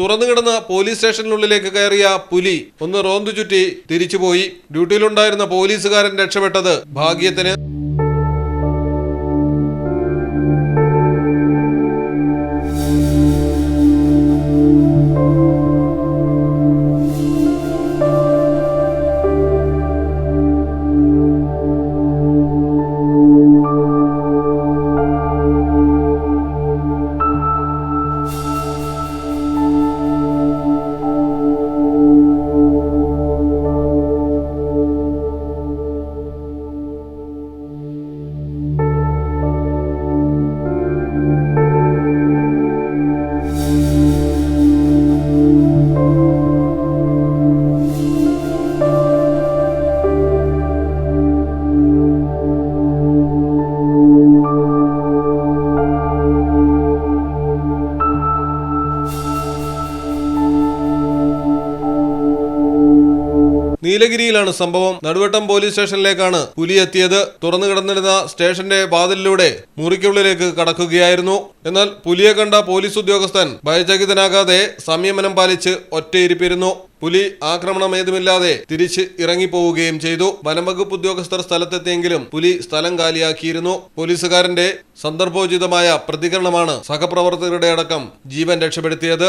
തുറന്നുകിടന്ന police സ്റ്റേഷനുള്ളിലേക്ക് കയറിയ പുലി ഒന്ന് റോന്തു ചുറ്റി തിരിച്ചുപോയി. ഡ്യൂട്ടിയിലുണ്ടായിരുന്ന പോലീസുകാരൻ രക്ഷപ്പെട്ടത് ഭാഗ്യത്തിന്. നീലഗിരിയിലാണ് സംഭവം. നടുവട്ടം പോലീസ് സ്റ്റേഷനിലേക്കാണ് പുലി എത്തിയത്. തുറന്നു കിടന്നിരുന്ന സ്റ്റേഷന്റെ വാതിലിലൂടെ മുറിക്കുള്ളിലേക്ക് കടക്കുകയായിരുന്നു. എന്നാൽ പുലിയെ കണ്ട പോലീസ് ഉദ്യോഗസ്ഥൻ ഭയചകിതനാകാതെ സംയമനം പാലിച്ച് ഒറ്റയിരിപ്പിരുന്നു. പുലി ആക്രമണം ഏതുമില്ലാതെ തിരിച്ച് ഇറങ്ങിപ്പോവുകയും ചെയ്തു. വനംവകുപ്പ് ഉദ്യോഗസ്ഥർ സ്ഥലത്തെത്തിയെങ്കിലും പുലി സ്ഥലം കാലിയാക്കിയിരുന്നു. പോലീസുകാരന്റെ സന്ദർഭോചിതമായ പ്രതികരണമാണ് സഹപ്രവർത്തകരുടെ അടക്കം ജീവൻ രക്ഷപ്പെടുത്തിയത്.